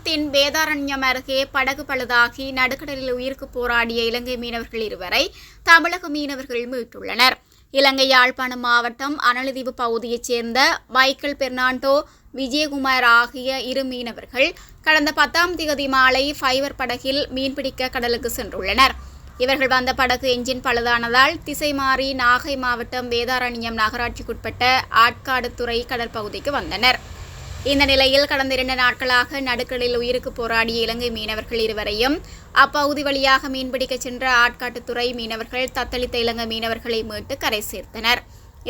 தமிழகத்தின் வேதாரண்யம் அருகே படகு பழுதாகி நடுக்கடலில் உயிருக்கு போராடிய இலங்கை மீனவர்கள் இருவரை தமிழக மீனவர்கள் மீட்டுள்ளனர். இலங்கை யாழ்ப்பாணம் மாவட்டம் அனலதீவு பகுதியைச் சேர்ந்த மைக்கேல் பெர்னாண்டோ விஜயகுமார் ஆகிய இரு மீனவர்கள் கடந்த பத்தாம் தேதி மாலை ஃபைவர் படகில் மீன்பிடிக்க கடலுக்கு சென்றுள்ளனர். இவர்கள் வந்த படகு எஞ்சின் பழுதானதால் திசை மாறி நாகை மாவட்டம் வேதாரண்யம் நகராட்சிக்குட்பட்ட ஆட்காடுதுறை கடற்பகுதிக்கு வந்தனர். இந்த நிலையில் கடந்த இரண்டு நாட்களாக நடுக்கடலில் உயிருக்கு போராடிய இலங்கை மீனவர்கள் இருவரையும் அப்பகுதி வழியாக மீன்பிடிக்க சென்ற ஆட்காட்டுத்துறை மீனவர்கள் தத்தளித்த இலங்கை மீனவர்களை மீட்டு கரை சேர்த்தனர்.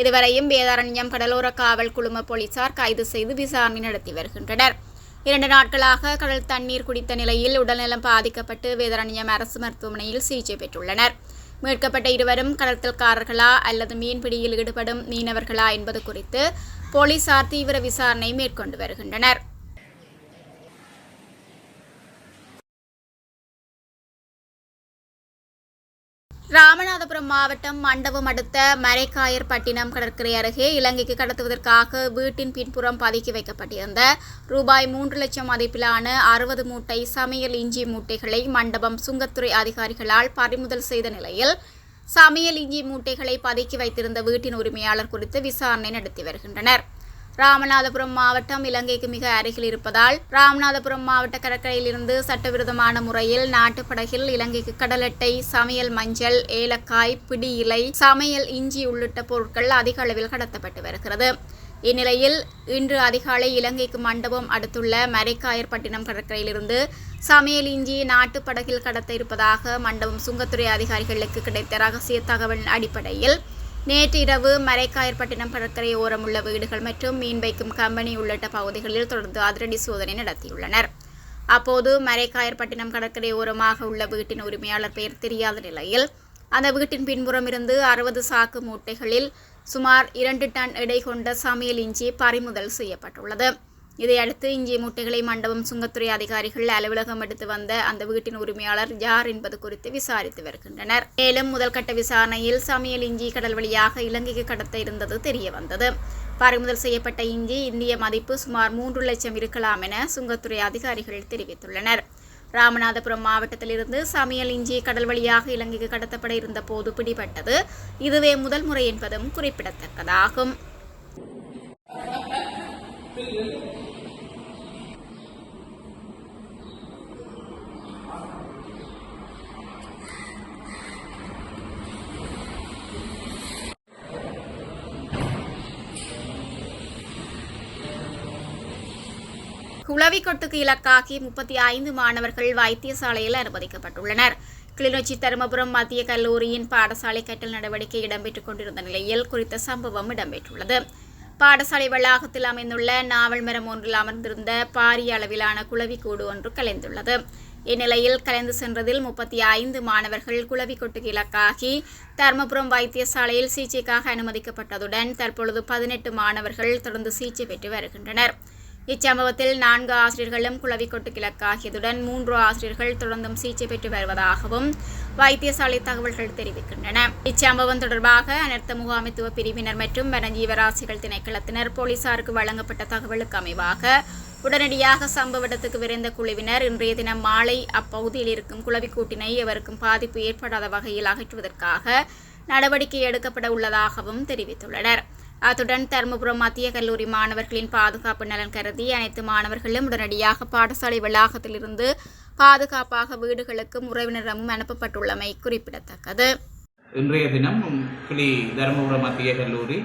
இதுவரையும் வேதாரண்யம் கடலோர காவல் குழும போலீசார் கைது செய்து விசாரணை நடத்தி வருகின்றனர். இரண்டு நாட்களாக கடல் தண்ணீர் குடித்த நிலையில் உடல்நலம் பாதிக்கப்பட்டு வேதாரண்யம் அரசு மருத்துவமனையில் சிகிச்சை பெற்றுள்ளனர். மீட்கப்பட்ட இருவரும் கடத்தல்காரர்களா அல்லது மீன்பிடியில் ஈடுபடும் மீனவர்களா என்பது குறித்து போலீசார் தீவிர விசாரணை மேற்கொண்டு வருகின்றனர். ராமநாதபுரம் மாவட்டம் மண்டபம் அடுத்த மரைக்காயர்பட்டினம் கடற்கரை அருகே இலங்கைக்கு கடத்துவதற்காக வீட்டின் பின்புறம் பதுக்கி வைக்கப்பட்டிருந்த ரூபாய் மூன்று லட்சம் மதிப்பிலான அறுபது மூட்டை சமையல் இஞ்சி மூட்டைகளை மண்டபம் சுங்கத்துறை அதிகாரிகளால் பறிமுதல் செய்த நிலையில் சமையல் இஞ்சி மூட்டைகளை பதுக்கி வைத்திருந்த வீட்டின் உரிமையாளர் குறித்து விசாரணை நடத்தி வருகின்றனர். ராமநாதபுரம் மாவட்டம் இலங்கைக்கு மிக அருகில் இருப்பதால் ராமநாதபுரம் மாவட்ட கடற்கரையிலிருந்து சட்டவிரோதமான முறையில் நாட்டுப்படகில் இலங்கைக்கு கடலட்டை சமையல் மஞ்சள் ஏலக்காய் பிடி இலை சமையல் இஞ்சி உள்ளிட்ட பொருட்கள் அதிக அளவில் கடத்தப்பட்டு வருகிறது. இந்நிலையில் இன்று அதிகாலை இலங்கைக்கு மண்டபம் அடுத்துள்ள மரைக்காயர்பட்டினம் கடற்கரையிலிருந்து சமையல் இஞ்சி நாட்டுப்படகில் கடத்த இருப்பதாக மண்டபம் சுங்கத்துறை அதிகாரிகளுக்கு கிடைத்த ரகசிய தகவல் அடிப்படையில் நேற்றிரவு மரைக்காயர்பட்டினம் கடற்கரை ஓரம் உள்ள வீடுகள் மற்றும் மீன் வைக்கும் கம்பெனி உள்ளிட்ட பகுதிகளில் தொடர்ந்து அதிரடி சோதனை நடத்தியுள்ளனர். அப்போது மரைக்காயர்பட்டினம் கடற்கரை ஓரமாக உள்ள வீட்டின் உரிமையாளர் பெயர் தெரியாத நிலையில் அந்த வீட்டின் பின்புறம் இருந்து அறுபது சாக்கு மூட்டைகளில் சுமார் இரண்டு டன் எடை கொண்ட சமையல் இஞ்சி பறிமுதல் செய்யப்பட்டுள்ளது. இதையடுத்து இஞ்சிய மூட்டைகளை மண்டபம் சுங்கத்துறை அதிகாரிகள் அலுவலகம் எடுத்து வந்த அந்த வீட்டின் உரிமையாளர் யார் என்பது குறித்து விசாரித்து வருகின்றனர். மேலும் முதல்கட்ட விசாரணையில் சமையல் இஞ்சி கடல் வழியாக இலங்கைக்கு கடத்த இருந்தது தெரிய வந்தது. பறிமுதல் செய்யப்பட்ட இஞ்சி இந்திய மதிப்பு சுமார் மூன்று லட்சம் இருக்கலாம் என சுங்கத்துறை அதிகாரிகள் தெரிவித்துள்ளனர். ராமநாதபுரம் மாவட்டத்திலிருந்து சமையல் இஞ்சி கடல் வழியாக இலங்கைக்கு கடத்தப்பட இருந்த போது பிடிபட்டது. இதுவே முதல் முறை என்பதும் குறிப்பிடத்தக்கதாகும். குளவிக்கொட்டுக்கு இலக்காகி முப்பத்தி ஐந்து மாணவர்கள் வைத்தியசாலையில் அனுமதிக்கப்பட்டுள்ளனர். கிளிநொச்சி தருமபுரம் மத்திய கல்லூரியின் பாடசாலை கட்டல் நடவடிக்கை இடம்பெற்றுக் கொண்டிருந்த நிலையில் குறித்த சம்பவம் இடம்பெற்றுள்ளது. பாடசாலை வளாகத்தில் அமைந்துள்ள நாவல் மரம் ஒன்றில் அமர்ந்திருந்த பாரிய அளவிலான குளவிக்கூடு ஒன்று கலைந்துள்ளது. இந்நிலையில் கலைந்து சென்றதில் முப்பத்தி ஐந்து மாணவர்கள் குளவிக்கொட்டுக்கு இலக்காகி தருமபுரம் வைத்தியசாலையில் சிகிச்சைக்காக அனுமதிக்கப்பட்டதுடன் தற்பொழுது பதினெட்டு மாணவர்கள் தொடர்ந்து சிகிச்சை பெற்று வருகின்றனர். இச்சம்பவத்தில் நான்கு ஆசிரியர்களும் குளவிக்கொட்டு கிழக்காகியதுடன் மூன்று ஆசிரியர்கள் தொடர்ந்தும் சிகிச்சை பெற்று வருவதாகவும் வைத்தியசாலை தகவல்கள் தெரிவிக்கின்றன. இச்சம்பவம் தொடர்பாக அனர்த்த முகாமைத்துவ பிரிவினர் மற்றும் வனஜீவராசிகள் திணைக்களத்தினர் போலீசாருக்கு வழங்கப்பட்ட தகவலுக்கு அமைவாக உடனடியாக சம்பவ இடத்துக்கு விரைந்த குழுவினர் இன்றைய தினம் மாலை அப்பகுதியில் இருக்கும் குளவிக்கூட்டினை எவருக்கும் பாதிப்பு ஏற்படாத வகையில் அகற்றுவதற்காக நடவடிக்கை எடுக்கப்பட உள்ளதாகவும் தெரிவித்துள்ளனர். அத்துடன் தருமபுரம் மத்திய கல்லூரி மாணவர்களின் பாதுகாப்பு நலன் கருதி அனைத்து மாணவர்களும் உடனடியாக பாடசாலை வளாகத்திலிருந்து பாதுகாப்பாக வீடுகளுக்கும் உறவினரமும் அனுப்பப்பட்டுள்ளமை குறிப்பிடத்தக்கது. இன்றைய தினம் கிளி தருமபுரம் மத்திய கல்லூரி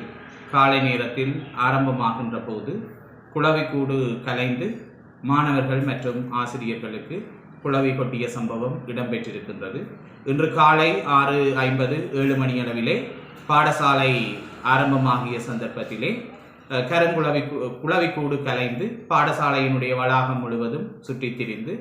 காலை நேரத்தில் ஆரம்பமாகின்ற போது குளவிக்கூடு கலைந்து மாணவர்கள் மற்றும் ஆசிரியர்களுக்கு குளவி கொட்டிய சம்பவம் இடம்பெற்றிருக்கின்றது. இன்று காலை ஆறு ஐம்பது ஏழு மணி அளவிலே பாடசாலை ஆரம்பமாகிய சந்தர்ப்பத்திலே கரங்குழவி கருங்குளவி குளவிக்கூடு கலைந்து பாடசாலையினுடைய வளாகம் முழுவதும் சுற்றித் திரிந்து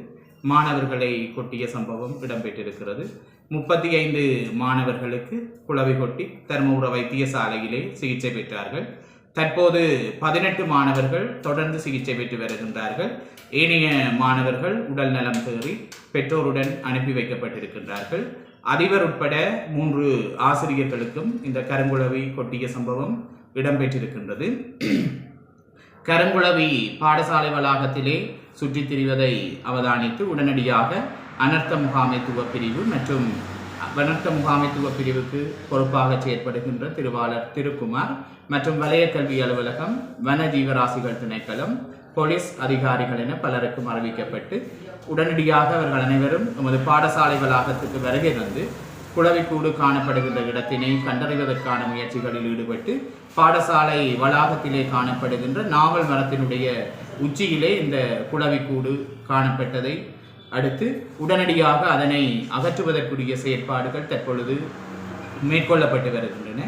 மாணவர்களை கொட்டிய சம்பவம் இடம்பெற்றிருக்கிறது. முப்பத்தி ஐந்து மாணவர்களுக்கு குளவி கொட்டி தர்மபுர வைத்தியசாலையிலே சிகிச்சை பெற்றார்கள். தற்போது பதினெட்டு மாணவர்கள் தொடர்ந்து சிகிச்சை பெற்று வருகின்றார்கள். ஏனைய மாணவர்கள் உடல் நலம் தேறி பெற்றோருடன் அனுப்பி வைக்கப்பட்டிருக்கின்றார்கள். அதிபர் உட்பட மூன்று ஆசிரியர்களுக்கும் இந்த கருங்குளவி கொட்டிய சம்பவம் இடம்பெற்றிருக்கின்றது. கருங்குளவி பாடசாலை வளாகத்திலே சுற்றித் திரிவதை அவதானித்து உடனடியாக அனர்த்த முகாமைத்துவ பிரிவு மற்றும் அனர்த்த முகாமைத்துவ பிரிவுக்கு பொறுப்பாக செயற்படுகின்ற திருவாளர் திருக்குமார் மற்றும் வலய கல்வி அலுவலகம் வன ஜீவராசிகள் திணைக்களம் போலீஸ் அதிகாரிகள் என பலருக்கும் அறிவிக்கப்பட்டு உடனடியாக அவர்கள் அனைவரும் எமது பாடசாலை வளாகத்துக்கு வருகை வந்து குளவிக்கூடு காணப்படுகின்ற இடத்தினை கண்டறிவதற்கான முயற்சிகளில் ஈடுபட்டு பாடசாலை வளாகத்திலே காணப்படுகின்ற நாவல் மரத்தினுடைய உச்சியிலே இந்த குளவிக்கூடு காணப்பட்டதை அடுத்து உடனடியாக அதனை அகற்றுவதற்குரிய செயற்பாடுகள் தற்பொழுது மேற்கொள்ளப்பட்டு வருகின்றன.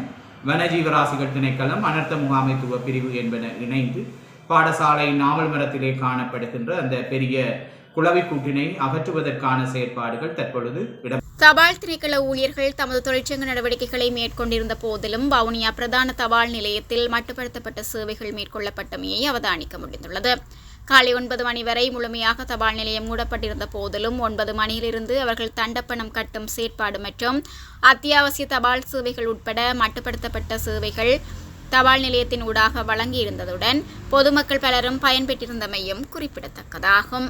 வனஜீவராசிகள் திணைக்களம் அனர்த்த முகாமைத்துவ பிரிவு என்பன இணைந்து பாடசாலை நாவல் மரத்திலே காணப்படுகின்ற அந்த பெரிய குளவிக்கூட்டினை அகற்றுவதற்கான செயற்பாடுகள் தற்பொழுது இடம் தபால் திணைக்கள ஊழியர்கள் தமது தொழிற்சங்க நடவடிக்கைகளை மேற்கொண்டிருந்த போதிலும் வவுனியா பிரதான தபால் நிலையத்தில் மட்டுப்படுத்தப்பட்ட சேவைகள் மேற்கொள்ளப்பட்டமையை அவதானிக்க முடிந்துள்ளது. காலை ஒன்பது மணி வரை முழுமையாக தபால் நிலையம் மூடப்பட்டிருந்த போதிலும் ஒன்பது மணியிலிருந்து அவர்கள் தண்டப்பணம் கட்டும் செயற்பாடு மற்றும் அத்தியாவசிய தபால் சேவைகள் உட்பட மட்டுப்படுத்தப்பட்ட சேவைகள் தபால் நிலையத்தின் ஊடாக வழங்கியிருந்ததுடன் பொதுமக்கள் பலரும் பயன்பெற்றிருந்தமையும் குறிப்பிடத்தக்கதாகும்.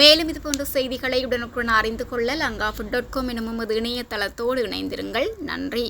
மேலும் இதுபோன்ற செய்திகளை உடனுக்குடன் அறிந்து கொள்ள லங்கா ஃபுட் டாட் காம் எனும் எமது இணையதளத்தோடு இணைந்திருங்கள். நன்றி.